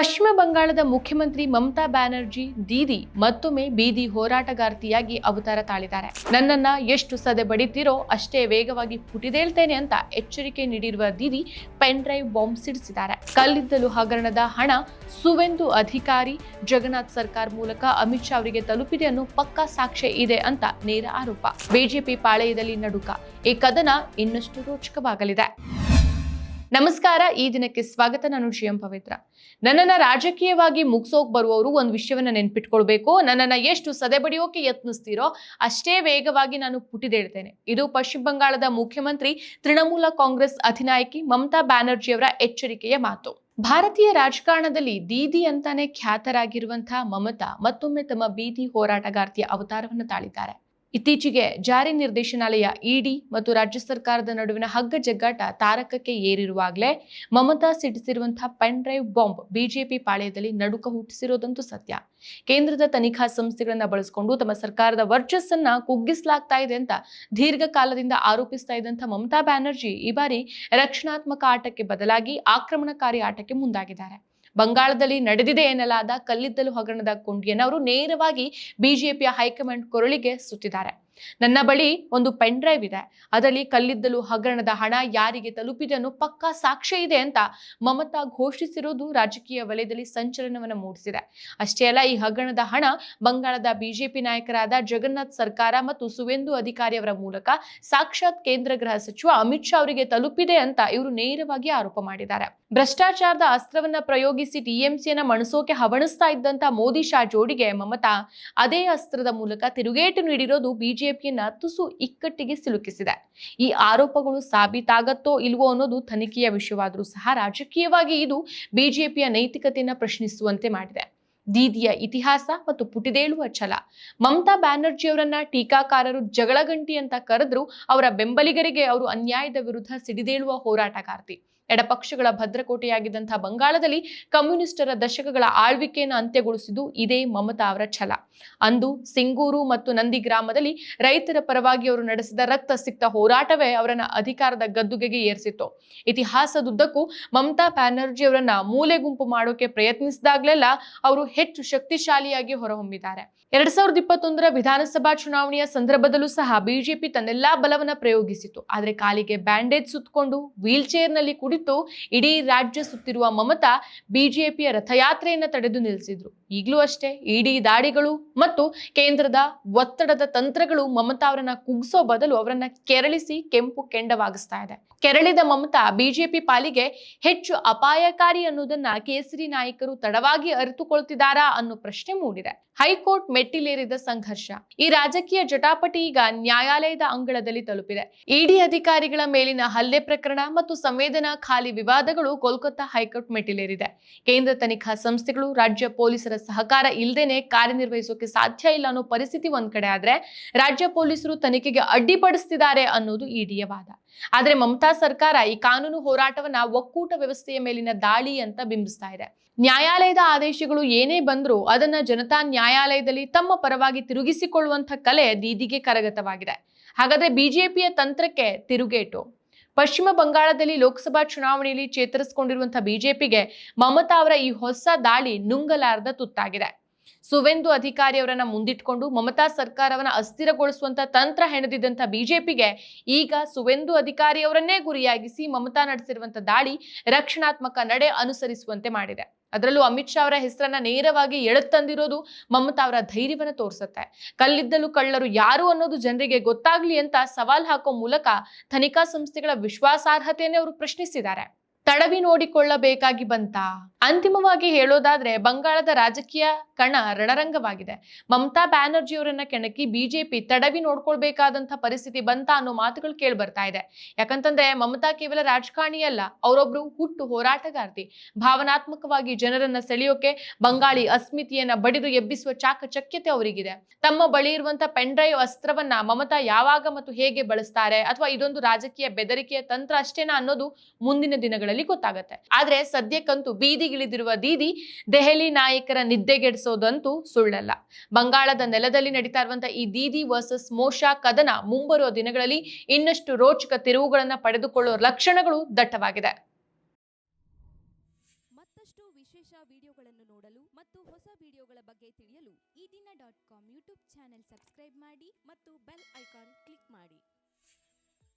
ಪಶ್ಚಿಮ ಬಂಗಾಳದ ಮುಖ್ಯಮಂತ್ರಿ ಮಮತಾ ಬ್ಯಾನರ್ಜಿ ದೀದಿ ಮತ್ತೊಮ್ಮೆ ಬೀದಿ ಹೋರಾಟಗಾರ್ತಿಯಾಗಿ ಅವತಾರ ತಾಳಿದ್ದಾರೆ. ನನ್ನನ್ನ ಎಷ್ಟು ಸದೆ ಬಡಿತೀರೋ ಅಷ್ಟೇ ವೇಗವಾಗಿ ಪುಟಿದೇಳ್ತೇನೆ ಅಂತ ಎಚ್ಚರಿಕೆ ನೀಡಿರುವ ದೀದಿ ಪೆನ್ ಡ್ರೈವ್ ಬಾಂಬ್ ಸಿಡಿಸಿದ್ದಾರೆ. ಕಲ್ಲಿದ್ದಲು ಹಗರಣದ ಹಣ ಸುವೆಂದು ಅಧಿಕಾರಿ ಜಗನ್ನಾಥ್ ಸರ್ಕಾರ್ ಮೂಲಕ ಅಮಿತ್ ಶಾ ಅವರಿಗೆ ತಲುಪಿದೆ ಅನ್ನೋ ಪಕ್ಕಾ ಸಾಕ್ಷ್ಯ ಇದೆ ಅಂತ ನೇರ ಆರೋಪ. ಬಿಜೆಪಿ ಪಾಳೆಯದಲ್ಲಿ ನಡುಕ. ಈ ಕದನ ಇನ್ನಷ್ಟು ರೋಚಕವಾಗಲಿದೆ. ನಮಸ್ಕಾರ, ಈ ದಿನಕ್ಕೆ ಸ್ವಾಗತ. ನಾನು ಶ್ರೀಯಂ ಪವಿತ್ರ. ನನ್ನನ್ನು ರಾಜಕೀಯವಾಗಿ ಮುಗಿಸೋಕ್ ಬರುವವರು ಒಂದು ವಿಷಯವನ್ನ ನೆನ್ಪಿಟ್ಕೊಳ್ಬೇಕು. ನನ್ನನ್ನು ಎಷ್ಟು ಸದೆ ಬಡಿಯೋಕೆ ಯತ್ನಿಸ್ತೀರೋ ಅಷ್ಟೇ ವೇಗವಾಗಿ ನಾನು ಪುಟಿದೇಳ್ತೇನೆ. ಇದು ಪಶ್ಚಿಮ ಬಂಗಾಳದ ಮುಖ್ಯಮಂತ್ರಿ, ತೃಣಮೂಲ ಕಾಂಗ್ರೆಸ್ ಅಧಿನಾಯಕಿ ಮಮತಾ ಬ್ಯಾನರ್ಜಿಯವರ ಎಚ್ಚರಿಕೆಯ ಮಾತು. ಭಾರತೀಯ ರಾಜಕಾರಣದಲ್ಲಿ ದೀದಿ ಅಂತಾನೆ ಖ್ಯಾತರಾಗಿರುವಂತಹ ಮಮತಾ ಮತ್ತೊಮ್ಮೆ ತಮ್ಮ ಬೀದಿ ಹೋರಾಟಗಾರ್ತಿಯ ಅವತಾರವನ್ನು ತಾಳಿದ್ದಾರೆ. ಇತ್ತೀಚೆಗೆ ಜಾರಿ ನಿರ್ದೇಶನಾಲಯ ಇಡಿ ಮತ್ತು ರಾಜ್ಯ ಸರ್ಕಾರದ ನಡುವಿನ ಹಗ್ಗ ಜಗ್ಗಾಟ ತಾರಕಕ್ಕೆ ಏರಿರುವಾಗಲೇ ಮಮತಾ ಸಿಡಿಸಿರುವಂತಹ ಪೆನ್ ಡ್ರೈವ್ ಬಾಂಬ್ ಬಿಜೆಪಿ ಪಾಳ್ಯದಲ್ಲಿ ನಡುಕ ಹುಟ್ಟಿಸಿರೋದಂತೂ ಸತ್ಯ. ಕೇಂದ್ರದ ತನಿಖಾ ಸಂಸ್ಥೆಗಳನ್ನ ಬಳಸಿಕೊಂಡು ತಮ್ಮ ಸರ್ಕಾರದ ವರ್ಚಸ್ಸನ್ನ ಕುಗ್ಗಿಸಲಾಗ್ತಾ ಇದೆ ಅಂತ ದೀರ್ಘಕಾಲದಿಂದ ಆರೋಪಿಸ್ತಾ ಇದ್ದಂಥ ಮಮತಾ ಬ್ಯಾನರ್ಜಿ ಈ ಬಾರಿ ರಕ್ಷಣಾತ್ಮಕ ಆಟಕ್ಕೆ ಬದಲಾಗಿ ಆಕ್ರಮಣಕಾರಿ ಆಟಕ್ಕೆ ಮುಂದಾಗಿದ್ದಾರೆ. ಬಂಗಾಳದಲ್ಲಿ ನಡೆದಿದೆ ಎನ್ನಲಾದ ಕಲ್ಲಿದ್ದಲು ಹಗರಣದ ಕೊಂಡಿಯನ್ನು ಅವರು ನೇರವಾಗಿ ಬಿಜೆಪಿಯ ಹೈಕಮಾಂಡ್ ಕೊರಳಿಗೆ ಸುತ್ತಿದ್ದಾರೆ. ನನ್ನ ಬಳಿ ಒಂದು ಪೆನ್ ಡ್ರೈವ್ ಇದೆ. ಅದರಲ್ಲಿ ಕಲ್ಲಿದ್ದಲು, ಹಗರಣದ ಹಣ ಯಾರಿಗೆ ತಲುಪಿದೆ ಅನ್ನೋ ಪಕ್ಕಾ ಸಾಕ್ಷ್ಯ ಇದೆ ಅಂತ ಮಮತಾ ಘೋಷಿಸಿರೋದು ರಾಜಕೀಯ ವಲಯದಲ್ಲಿ ಸಂಚಲನವನ್ನು ಮೂಡಿಸಿದೆ. ಅಷ್ಟೇ ಅಲ್ಲ, ಈ ಹಗರಣದ ಹಣ ಬಂಗಾಳದ ಬಿಜೆಪಿ ನಾಯಕರಾದ ಜಗನ್ನಾಥ್ ಸರ್ಕಾರ ಮತ್ತು ಸುವೇಂದು ಅಧಿಕಾರಿ ಅವರ ಮೂಲಕ ಸಾಕ್ಷಾತ್ ಕೇಂದ್ರ ಗೃಹ ಸಚಿವ ಅಮಿತ್ ಶಾ ಅವರಿಗೆ ತಲುಪಿದೆ ಅಂತ ಇವರು ನೇರವಾಗಿ ಆರೋಪ ಮಾಡಿದ್ದಾರೆ. ಭ್ರಷ್ಟಾಚಾರದ ಅಸ್ತ್ರವನ್ನ ಪ್ರಯೋಗಿಸಿ ಟಿಎಂಸಿಯನ್ನ ಮಣಸೋಕೆ ಹವಣಿಸ್ತಾ ಇದ್ದಂತ ಮೋದಿ ಶಾ ಜೋಡಿಗೆ ಮಮತಾ ಅದೇ ಅಸ್ತ್ರದ ಮೂಲಕ ತಿರುಗೇಟು ನೀಡಿರೋದು ಬಿಜೆಪಿಯನ್ನ ತುಸು ಇಕ್ಕಟ್ಟಿಗೆ ಸಿಲುಕಿಸಿದೆ. ಈ ಆರೋಪಗಳು ಸಾಬೀತಾಗತ್ತೋ ಇಲ್ವೋ ಅನ್ನೋದು ತನಿಖೆಯ ವಿಷಯವಾದರೂ ಸಹ ರಾಜಕೀಯವಾಗಿ ಇದು ಬಿಜೆಪಿಯ ನೈತಿಕತೆಯನ್ನು ಪ್ರಶ್ನಿಸುವಂತೆ ಮಾಡಿದೆ. ದೀದಿಯ ಇತಿಹಾಸ ಮತ್ತು ಪುಟಿದೇಳುವ ಛಲ. ಮಮತಾ ಬ್ಯಾನರ್ಜಿ ಅವರನ್ನ ಟೀಕಾಕಾರರು ಜಗಳಗಂಟಿ ಅಂತ ಕರೆದ್ರು ಅವರ ಬೆಂಬಲಿಗರಿಗೆ ಅವರು ಅನ್ಯಾಯದ ವಿರುದ್ಧ ಸಿಡಿದೇಳುವ ಹೋರಾಟಗಾರ್ತಿ. ಎಡಪಕ್ಷಗಳ ಭದ್ರಕೋಟೆಯಾಗಿದ್ದಂತಹ ಬಂಗಾಳದಲ್ಲಿ ಕಮ್ಯುನಿಸ್ಟರ ದಶಕಗಳ ಆಳ್ವಿಕೆಯನ್ನು ಅಂತ್ಯಗೊಳಿಸಿದ್ದು ಇದೇ ಮಮತಾ ಅವರ ಛಲ. ಅಂದು ಸಿಂಗೂರು ಮತ್ತು ನಂದಿ ಗ್ರಾಮದಲ್ಲಿ ರೈತರ ಪರವಾಗಿ ಅವರು ನಡೆಸಿದ ರಕ್ತ ಸಿಕ್ತ ಹೋರಾಟವೇ ಅವರನ್ನ ಅಧಿಕಾರದ ಗದ್ದುಗೆಗೆ ಏರಿಸಿತ್ತು. ಇತಿಹಾಸದುದ್ದಕ್ಕೂ ಮಮತಾ ಬ್ಯಾನರ್ಜಿ ಅವರನ್ನ ಮೂಲೆ ಗುಂಪು ಮಾಡೋಕೆ ಪ್ರಯತ್ನಿಸಿದಾಗಲೆಲ್ಲ ಅವರು ಹೆಚ್ಚು ಶಕ್ತಿಶಾಲಿಯಾಗಿ ಹೊರಹೊಮ್ಮಿದ್ದಾರೆ. ಎರಡ್ ಸಾವಿರದ ಇಪ್ಪತ್ತೊಂದರ ವಿಧಾನಸಭಾ ಚುನಾವಣೆಯ ಸಂದರ್ಭದಲ್ಲೂ ಸಹ ಬಿಜೆಪಿ ತನ್ನೆಲ್ಲಾ ಬಲವನ್ನ ಪ್ರಯೋಗಿಸಿತು ಆದ್ರೆ ಕಾಲಿಗೆ ಬ್ಯಾಂಡೇಜ್ ಸುತ್ತಕೊಂಡು ವೀಲ್ ಚೇರ್ನಲ್ಲಿ ಕುಳಿತು ಇಡೀ ರಾಜ್ಯ ಸುತ್ತಿರುವ ಮಮತಾ ಬಿಜೆಪಿಯ ರಥಯಾತ್ರೆಯನ್ನು ತಡೆದು ನಿಲ್ಲಿಸಿದ್ರು ಈಗಲೂ ಅಷ್ಟೇ ಇಡಿ ದಾಡಿಗಳು ಮತ್ತು ಕೇಂದ್ರದ ಒತ್ತಡದ ತಂತ್ರಗಳು ಮಮತಾ ಅವರನ್ನ ಕುಗ್ಸೋ ಬದಲು ಅವರನ್ನ ಕೆರಳಿಸಿ ಕೆಂಪು ಕೆಂಡವಾಗಿಸ್ತಾ ಇದೆ. ಕೆರಳಿದ ಮಮತಾ ಬಿಜೆಪಿ ಪಾಲಿಗೆ ಹೆಚ್ಚು ಅಪಾಯಕಾರಿ ಅನ್ನೋದನ್ನ ಕೇಸರಿ ನಾಯಕರು ತಡವಾಗಿ ಅರಿತುಕೊಳ್ತಿದ್ದಾರಾ ಅನ್ನೋ ಪ್ರಶ್ನೆ ಮೂಡಿದೆ. ಹೈಕೋರ್ಟ್ ಮೆಟ್ಟಿಲೇರಿದ ಸಂಘರ್ಷ. ಈ ರಾಜಕೀಯ ಜಟಾಪಟಿ ಈಗ ನ್ಯಾಯಾಲಯದ ಅಂಗಳದಲ್ಲಿ ತಲುಪಿದೆ. ಇಡಿ ಅಧಿಕಾರಿಗಳ ಮೇಲಿನ ಹಲ್ಲೆ ಪ್ರಕರಣ ಮತ್ತು ಸಂವೇದನಾ ಖಾಲಿ ವಿವಾದಗಳು ಕೋಲ್ಕತ್ತಾ ಹೈಕೋರ್ಟ್ ಮೆಟ್ಟಿಲೇರಿದೆ. ಕೇಂದ್ರ ತನಿಖಾ ಸಂಸ್ಥೆಗಳು, ರಾಜ್ಯ ಪೊಲೀಸರ ಸಹಕಾರ ಇಲ್ಲದೇನೆ ಕಾರ್ಯನಿರ್ವಹಿಸೋಕೆ ಸಾಧ್ಯ ಇಲ್ಲ ಅನ್ನೋ ಪರಿಸ್ಥಿತಿ ಒಂದ್ ಕಡೆ ಆದ್ರೆ ರಾಜ್ಯ ಪೊಲೀಸರು ತನಿಖೆಗೆ ಅಡ್ಡಿಪಡಿಸ್ತಿದ್ದಾರೆ ಅನ್ನೋದು ಇಡಿಯ ವಾದ. ಆದ್ರೆ ಮಮತಾ ಸರ್ಕಾರ ಈ ಕಾನೂನು ಹೋರಾಟವನ್ನ ಒಕ್ಕೂಟ ವ್ಯವಸ್ಥೆಯ ಮೇಲಿನ ದಾಳಿ ಅಂತ ಬಿಂಬಿಸ್ತಾ ಇದೆ. ನ್ಯಾಯಾಲಯದ ಆದೇಶಗಳು ಏನೇ ಬಂದ್ರೂ ಅದನ್ನ ಜನತಾ ನ್ಯಾಯಾಲಯದಲ್ಲಿ ತಮ್ಮ ಪರವಾಗಿ ತಿರುಗಿಸಿಕೊಳ್ಳುವಂತ ಕಲೆ ದೀದಿಗೆ ಕರಗತವಾಗಿದೆ. ಹಾಗಾದ್ರೆ ಬಿಜೆಪಿಯ ತಂತ್ರಕ್ಕೆ ತಿರುಗೇಟು. ಪಶ್ಚಿಮ ಬಂಗಾಳದಲ್ಲಿ ಲೋಕಸಭಾ ಚುನಾವಣೆಯಲ್ಲಿ ಚೇತರಿಸಿಕೊಂಡಿರುವಂತಹ ಬಿಜೆಪಿಗೆ ಮಮತಾ ಅವರ ಈ ಹೊಸ ದಾಳಿ ನುಂಗಲಾರದ ತುತ್ತಾಗಿದೆ. ಸುವೆಂದು ಅಧಿಕಾರಿಯವರನ್ನ ಮುಂದಿಟ್ಕೊಂಡು ಮಮತಾ ಸರ್ಕಾರವನ್ನ ಅಸ್ಥಿರಗೊಳಿಸುವಂತ ತಂತ್ರ ಹೆಣೆದಿದ್ದಂತ ಬಿಜೆಪಿಗೆ ಈಗ ಸುವೆಂದು ಅಧಿಕಾರಿಯವರನ್ನೇ ಗುರಿಯಾಗಿಸಿ ಮಮತಾ ನಡೆಸಿರುವಂತ ದಾಳಿ ರಕ್ಷಣಾತ್ಮಕ ನಡೆ ಅನುಸರಿಸುವಂತೆ ಮಾಡಿದೆ. ಅದರಲ್ಲೂ ಅಮಿತ್ ಶಾ ಅವರ ಹೆಸರನ್ನ ನೇರವಾಗಿ ಎಳೆತಂದಿರೋದು ಮಮತಾ ಅವರ ಧೈರ್ಯವನ್ನು ತೋರಿಸುತ್ತೆ. ಕಲ್ಲಿದ್ದಲು ಕಳ್ಳರು ಯಾರು ಅನ್ನೋದು ಜನರಿಗೆ ಗೊತ್ತಾಗ್ಲಿ ಅಂತ ಸವಾಲ್ ಹಾಕೋ ಮೂಲಕ ತನಿಖಾ ಸಂಸ್ಥೆಗಳ ವಿಶ್ವಾಸಾರ್ಹತೆಯನ್ನೇ ಅವರು ಪ್ರಶ್ನಿಸಿದ್ದಾರೆ. ತಡವಿ ನೋಡಿಕೊಳ್ಳಬೇಕಾಗಿ ಬಂತ. ಅಂತಿಮವಾಗಿ ಹೇಳೋದಾದ್ರೆ ಬಂಗಾಳದ ರಾಜಕೀಯ ಕಣ ರಣರಂಗವಾಗಿದೆ. ಮಮತಾ ಬ್ಯಾನರ್ಜಿ ಅವರನ್ನ ಕೆಣಕಿ ಬಿಜೆಪಿ ತಡವಿ ನೋಡ್ಕೊಳ್ಬೇಕಾದಂತ ಪರಿಸ್ಥಿತಿ ಬಂತ ಅನ್ನೋ ಮಾತುಗಳು ಕೇಳಿ ಬರ್ತಾ ಇದೆ. ಯಾಕಂತಂದ್ರೆ ಮಮತಾ ಕೇವಲ ರಾಜಕಾರಣಿ ಅಲ್ಲ, ಅವರೊಬ್ರು ಹುಟ್ಟು ಹೋರಾಟಗಾರ್ತಿ. ಭಾವನಾತ್ಮಕವಾಗಿ ಜನರನ್ನ ಸೆಳೆಯೋಕೆ ಬಂಗಾಳಿ ಅಸ್ಮಿತಿಯನ್ನ ಬಡಿದು ಎಬ್ಬಿಸುವ ಚಾಕಚಕ್ಯತೆ ಅವರಿಗಿದೆ. ತಮ್ಮ ಬಳಿ ಇರುವಂತ ಪೆನ್ ಡ್ರೈವ್ ಅಸ್ತ್ರವನ್ನ ಮಮತಾ ಯಾವಾಗ ಮತ್ತು ಹೇಗೆ ಬಳಸ್ತಾರೆ ಅಥವಾ ಇದೊಂದು ರಾಜಕೀಯ ಬೆದರಿಕೆಯ ತಂತ್ರ ಅಷ್ಟೇನಾ ಅನ್ನೋದು ಮುಂದಿನ ದಿನಗಳಲ್ಲಿ ಗೊತ್ತಾಗತ್ತೆ. ಆದ್ರೆ ಸದ್ಯಕ್ಕಂತೂ ಬೀದಿಗಿಳಿದಿರುವ ದೀದಿ ದೆಹಲಿ ನಾಯಕರ ನಿದ್ದೆಗೆಡಿಸೋದಂತೂ ಸುಳ್ಳಲ್ಲ. ಬಂಗಾಳದ ನೆಲದಲ್ಲಿ ನಡೀತಾ ಇರುವಂತಹ ಈ ದೀದಿ ವರ್ಸಸ್ ಮೋಶಾ ಕದನ ಮುಂಬರುವ ದಿನಗಳಲ್ಲಿ ಇನ್ನಷ್ಟು ರೋಚಕ ತಿರುವುಗಳನ್ನ ಪಡೆದುಕೊಳ್ಳುವ ಲಕ್ಷಣಗಳು ದಟ್ಟವಾಗಿದೆ. ಮತ್ತಷ್ಟು ವಿಶೇಷ ವಿಡಿಯೋಗಳನ್ನು ನೋಡಲು ಮತ್ತು ಹೊಸ ವಿಡಿಯೋಗಳ ಬಗ್ಗೆ ತಿಳಿಯಲು Ee Dina dot com YouTube channel subscribe ಮಾಡಿ ಮತ್ತು ಬೆಲ್